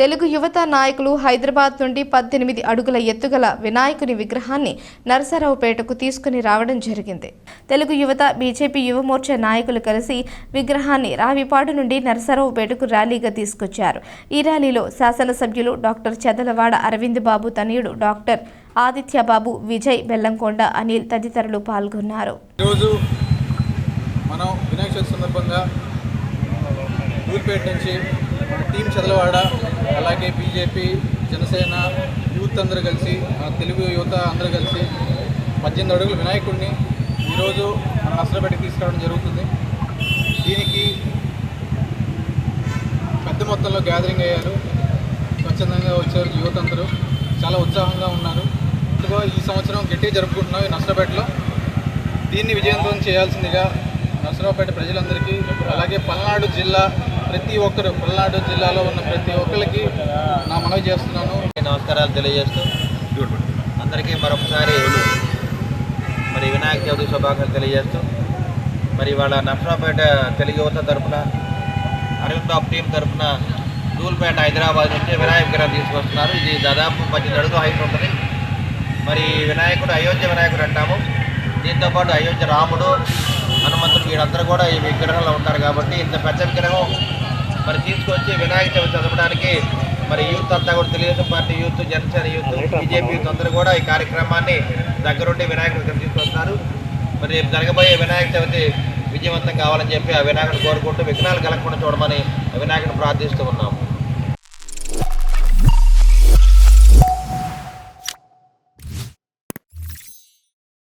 తెలుగు యువత నాయకులు హైదరాబాద్ నుండి పద్దెనిమిది అడుగుల ఎత్తుగల వినాయకుని విగ్రహాన్ని నరసరావుపేటకు తీసుకుని రావడం జరిగింది. తెలుగు యువత బీజేపీ యువమోర్చా నాయకులు కలిసి విగ్రహాన్ని రావిపాడు నుండి నరసరావుపేటకు ర్యాలీగా తీసుకొచ్చారు. ఈ ర్యాలీలో శాసనసభ్యులు డాక్టర్ చెదలవాడ అరవింద్ బాబు తనయుడు డాక్టర్ ఆదిత్యబాబు విజయ్ బెల్లంకొండ అనిల్ తదితరులు పాల్గొన్నారు. ఈరోజు మనం వినాయక చవితి సందర్భంగా ఊరిపేట నుంచి మన టీం చదలవాడ అలాగే బీజేపీ జనసేన యూత్ అందరూ కలిసి తెలుగు యువత అందరూ కలిసి పద్దెనిమిది అడుగుల వినాయకుడిని ఈరోజు మన నసరపేటకి తీసుకురావడం జరుగుతుంది. దీనికి పెద్ద మొత్తంలో గ్యాదరింగ్ అయ్యారు. స్వచ్ఛందంగా వచ్చారు యువత అందరూ. చాలా ఉత్సాహంగా ఉన్నారు. ఇదిగో ఈ సంవత్సరం గట్టిగా జరుపుకుంటున్నాం ఈ నష్టపేటలో దీన్ని విజయవంతం చేయాల్సిందిగా నరసరావుపేట ప్రజలందరికీ అలాగే పల్నాడు జిల్లా ప్రతి ఒక్కరు పల్నాడు జిల్లాలో ఉన్న ప్రతి ఒక్కరికి నా మనవి చేస్తున్నాను. నమస్కారాలు తెలియజేస్తూ అందరికీ మరొకసారి మరి వినాయక చవితి శుభాకాంక్షలు తెలియజేస్తూ మరి వాళ్ళ నర్సరాపేట తెలుగు యువత తరఫున అరవింద్ బాబు టీం తరఫున దూల్పేట హైదరాబాద్ నుంచి వినాయక విగ్రహం తీసుకొస్తున్నారు. ఇది దాదాపు పద్దెనిమిది అడుగులు హైట్ ఉంటుంది. మరి వినాయకుడు అయోధ్య వినాయకుడు అంటాము. దీంతోపాటు అయోధ్య రాముడు హనుమంతుడు వీళ్ళందరూ కూడా ఈ విగ్రహంలో ఉంటారు కాబట్టి ఇంత పెద్ద విగ్రహం మరి తీసుకొచ్చి వినాయక చవితి చదవడానికి మరి యూత్ అంతా కూడా Telugu Desam party youth Janasena youth BJP youth అందరూ కూడా ఈ కార్యక్రమాన్ని దగ్గరుండి వినాయక విగ్రహం తీసుకొస్తున్నారు మరి రేపు జరగబోయే వినాయక చవితి విజయవంతం కావాలని చెప్పి ఆ వినాయకుడు కోరుకుంటూ విఘ్నాలు కలగకుండా చూడమని ఆ వినాయకుడు ప్రార్థిస్తూ ఉన్నాము.